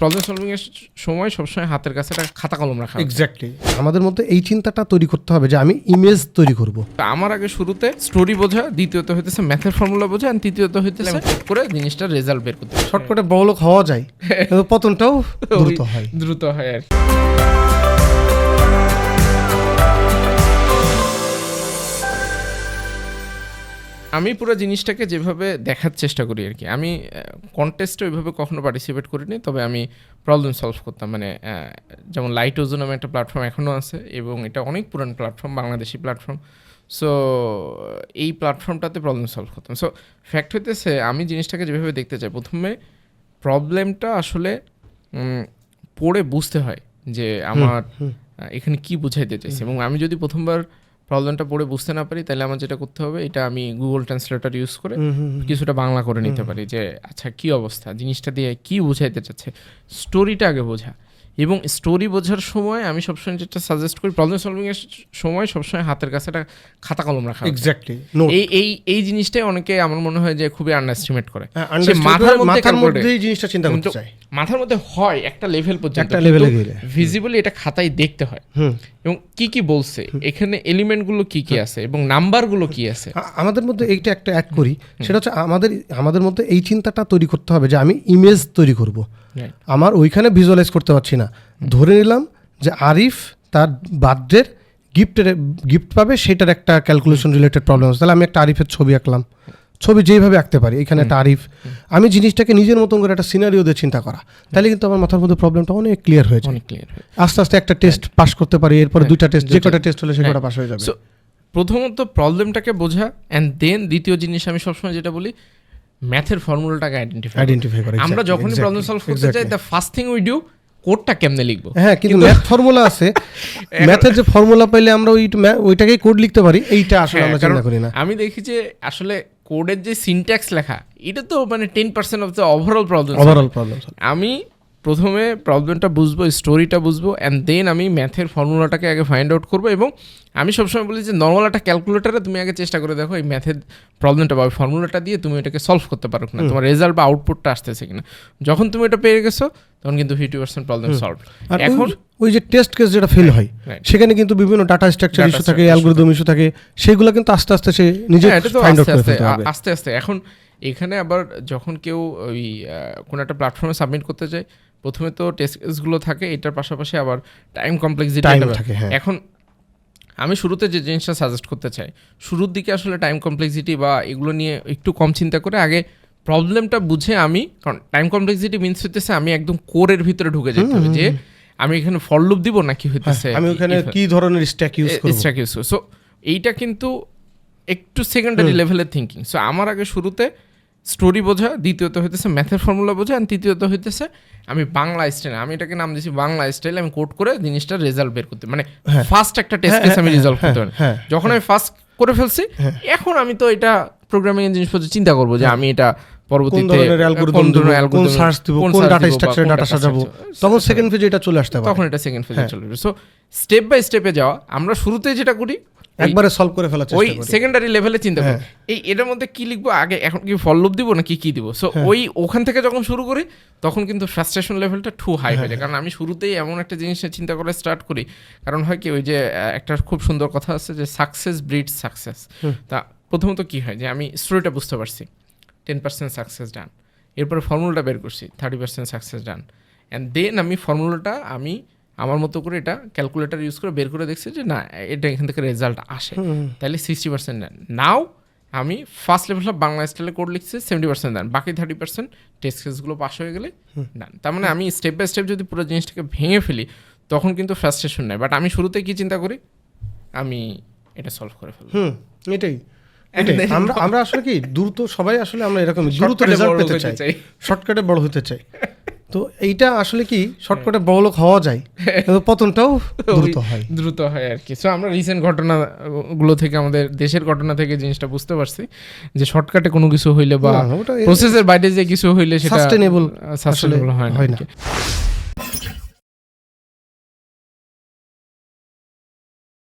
Problem solving এর সময় সবসময় হাতের কাছে একটা খাতা কলম রাখা। এক্স্যাক্টলি আমাদের মধ্যে এই চিন্তাটা তৈরি করতে হবে যে আমি ইমেজ তৈরি করব তা আমার আগে শুরুতে স্টোরি বোঝা দ্বিতীয়ত হইতেছে ম্যাথের ফর্মুলা বোঝা আর তৃতীয়ত হইতেছে ম্যাথ করে জিনিসটা রেজাল্ট বের করতে হবে। শর্টকাটে বড়লোক হওয়া যায় কিন্তু পতনটাও দ্রুত হয় দ্রুত হয় আর কি। আমি পুরো জিনিসটাকে যেভাবে দেখার চেষ্টা করি আর কি। আমি কন্টেস্টে ওইভাবে কখনো পার্টিসিপেট করিনি তবে আমি প্রবলেম সলভ করতাম। মানে যেমন লাইট ওজো নামে একটা প্ল্যাটফর্ম এখনও আছে এবং এটা অনেক পুরান প্ল্যাটফর্ম বাংলাদেশি প্ল্যাটফর্ম সো এই প্ল্যাটফর্মটাতে প্রবলেম সলভ করতাম। সো ফ্যাক্ট হইতেছে আমি জিনিসটাকে যেভাবে দেখতে চাই প্রথমে প্রবলেমটা আসলে পড়ে বুঝতে হয় যে আমার এখানে কি বুঝাইতে চাইছে। এবং আমি যদি প্রথমবার প্রবলেমটা পড়ে বুঝতে না পারি তাহলে আমার যেটা করতে হবে এটা আমি গুগল ট্রান্সলেটর ইউজ করে। কিছুটা বাংলা করে নিতে পারি যে আচ্ছা কি অবস্থা? জিনিসটা দিয়ে কি বোঝাইতে চাচ্ছে? স্টোরিটা আগে বোঝা। এবং স্টোরি বোঝার সময় আমি সবসময় যেটা সাজেস্ট করি প্রবলেম সলভিং এর সময় সবসময় হাতের কাছে একটা খাতা কলম রাখা। এক্স্যাক্টলি এই এই এই জিনিসটাই অনেকে আমার মনে হয় যে খুবই আন্ডারস্টিমেট করে। হ্যাঁ, মাথার মধ্যে মাথার মধ্যেই জিনিসটা চিন্তা করতে চাই মাথার মধ্যে হয় একটা লেভেল পর্যন্ত একটা লেভেলে গেলে। ভিজিবলি এটা খাতায় দেখতে হয়। হুম। এবং কি কি বলছে? এখানে এলিমেন্টগুলো কি কি আছে এবং নাম্বারগুলো কি আছে? আমাদের মধ্যে এইটা একটা অ্যাড করি। সেটা হচ্ছে আমাদের আমাদের মধ্যে এই চিন্তাটা তৈরি করতে হবে যে আমি ইমেজ তৈরি করব। আমার ওইখানে ভিজুয়ালাইজ করতে পারছি না। ধরে নিলাম যে আরিফ তার বার্থডের গিফটের গিফট পাবে সেটার একটা ক্যালকুলেশন রিলেটেড প্রবলেম আছে। তাহলে আমি একটা আরিফের ছবি আঁকলাম। ছবি যেইভাবে আঁকতে পারি এখানে একটা আরিফ আমি জিনিসটাকে নিজের মতন করে একটা সিনারিও দিয়ে চিন্তা করা। তাহলে কিন্তু আমার মাথার মধ্যে প্রবলেমটা অনেক ক্লিয়ার হয়ে যায়। অনেক ক্লিয়ার আস্তে আস্তে একটা টেস্ট পাস করতে পারি এরপরে হ্যাঁ, দুইটা টেস্ট যে কটা টেস্ট হলে সে হ্যাঁ। কটা পাস হয়ে যাবে। প্রথমত প্রবলেমটাকে বোঝা অ্যান্ড দেন দ্বিতীয় জিনিস আমি সবসময় যেটা বলি ম্যাথের ফর্মুলাটাকে আইডেন্টিফাই আইডেন্টিফাই করে আমরা যখনই প্রবলেম সলভ করতে চাই. The first thing we do কোডটা কেমনে লিখব? হ্যাঁ কিন্তু ম্যাথ ফর্মুলা আছে। ম্যাথের যে ফর্মুলা পাইলে আমরা ওই ওইটাকেই কোড লিখতে পারি এইটা আসলে হ্যাঁ, আমরা চিন্তা করি না। আমি দেখি যে আসলে কোডের যে সিনট্যাক্স লেখা এটা তো মানে ten percent of the overall problem overall problem আমি প্রথমে প্রবলেমটা বুঝব স্টোরিটা বুঝব অ্যান্ড দেন আমি ম্যাথের ফর্মুলাটাকে আগে ফাইন্ড আউট করব এবং আমি সবসময় বলি যে নর্মাল একটা ক্যালকুলেটারে তুমি আগে চেষ্টা করে দেখো এই ম্যাথের প্রবলেমটা বা ফর্মুলাটা দিয়ে তুমি এটাকে সলভ করতে পারো কিনা তোমার রেজাল্ট বা আউটপুটটা আসতেছে কিনা। যখন তুমি এটা পেয়ে গেছো তখন কিন্তু ফিফটি পার্সেন্ট প্রবলেম সলভ আর এখন ওই- যে টেস্ট কেস যেটা ফেল হয় সেখানে কিন্তু বিভিন্ন ডাটা স্ট্রাকচার ইস্যু থাকে অ্যালগোরিদম ইস্যু থাকে সেগুলো কিন্তু আস্তে আস্তে সে নিজে হ্যাঁ, ফাইন্ড আউট আস্তে আস্তে হবে। আস্তে আস্তে। এখন এখানে আবার যখন কেউ ওই কোনো একটা প্ল্যাটফর্মে সাবমিট করতে যায় প্রথমে তো টেস্ট কেসগুলো থাকে এটার পাশাপাশি আবার টাইম কমপ্লেক্সিটি থাকে হ্যাঁ। এখন আমি শুরুতে যে জিনিসটা সাজেস্ট করতে চাই শুরুর দিকে আসলে টাইম কমপ্লেক্সিটি বা এগুলো নিয়ে একটু কম চিন্তা করে আগে প্রবলেমটা বুঝে আমি কারণ টাইম কমপ্লেক্সিটি মিনস হইতেছে আমি একদম কোরের ভিতরে ঢুকে যেতে হবে যে আমি এখানে ফল লুপ দিব নাকি হইতেছে আমি ওখানে কি ধরনের স্ট্যাক ইউজ করব? স্ট্রাক ইউজ সো এইটা কিন্তু একটু সেকেন্ডারি লেভেলের থিঙ্কিং সো আমার আগে শুরুতে স্টোরি বোঝা দ্বিতীয়ত হইতেছে ম্যাথের ফর্মুলা বোঝা আর তৃতীয়ত হইতেছে আমি বাংলা স্টাইল আমি এটাকে নাম দিয়েছি বাংলা স্টাইল আমি কোড করে জিনিসটার রেজাল্ট বের করতে মানে হ্যাঁ। ফার্স্ট একটা টেস্ট হ্যাঁ, কেস আমি হ্যাঁ, রিজলভ হ্যাঁ, করতে পারি হ্যাঁ, যখন আমি ফার্স্ট করে ফেলছি হ্যাঁ। এখন আমি তো এটা প্রোগ্রামিং এর জিনিসপত্র চিন্তা করব যে আমি এটা পরবর্তীতে কোন ধরনের কোন সার্চ দিব কোন কোন ডাটা স্ট্রাকচারে ডাটা সাজাবো তখন সেকেন্ড ফেজে এটা চলে আসতে পারে তখন এটা সেকেন্ড ফেজে হ্যাঁ। চলবে সো স্টেপ বাই স্টেপে যাওয়া আমরা শুরুতেই যেটা করি একবারে সলভ করে ফেলার চেষ্টা করি। ওই সেকেন্ডারি লেভেলে চিন্তা করি। হ্যাঁ। এই এটার মধ্যে কি লিখব? আগে এখন কি ফল লুপ দিব না কি কি দিব সো ওই ওখান থেকে যখন শুরু করি তখন কিন্তু ফ্রাস্ট্রেশন লেভেলটা টু হাই হয়ে যায়। কারণ আমি শুরুতেই এমন একটা জিনিস চিন্তা করে স্টার্ট করি। কারণ হয় কি ওই যে একটা খুব সুন্দর কথা আছে যে সাকসেস ব্রিড সাকসেস তা প্রথমত কি হয় যে আমি স্টোরিটা বুঝতে পারছি। টেন পার্সেন্ট সাকসেস ডান এরপরে ফর্মুলাটা বের করছি thirty percent success done and then আমি ফর্মুলাটা আমি আমার মতো করে এটা ক্যালকুলেটার ইউজ করে বের করে দেখছি যে না এটা এখান থেকে রেজাল্ট আসে। তাহলে সিক্সটি পার্সেন্ট দেন নাও আমি ফার্স্ট লেভেল অফ বাংলা স্টাইলে কোড লিখছি সেভেন্টি পার্সেন্ট দেন। বাকি থার্টি পার্সেন্ট টেস্ট কেসগুলো পাস হয়ে গেলে ডান তার মানে আমি স্টেপ বাই স্টেপ যদি পুরো জিনিসটাকে ভেঙে ফেলি তখন কিন্তু ফ্রাস্ট্রেশন নেই। বাট আমি শুরুতে কি চিন্তা করি? আমি এটা সলভ করে ফেলব। হুম এটাই। আমরা আমরা আসলে কি দ্রুত সবাই আসলে আমরা এরকম দ্রুত রেজাল্ট পেতে চাই। শর্টকাটে বড় হতে চাই। তো এইটা আসলে কি শর্টকাটে বড়লোক হওয়া যায়? কিন্তু পতনটাও দ্রুত হয়। দ্রুত হয় আর কি। সো আমরা রিসেন্ট ঘটনাগুলো থেকে আমাদের দেশের ঘটনা থেকে জিনিসটা বুঝতে পারছি যে শর্টকাটে কোনো কিছু হইলে বা প্রসেসের বাইরে যে কিছু হইলে সেটা সাস্টেনেবল সাস্টেনেবল হয় না।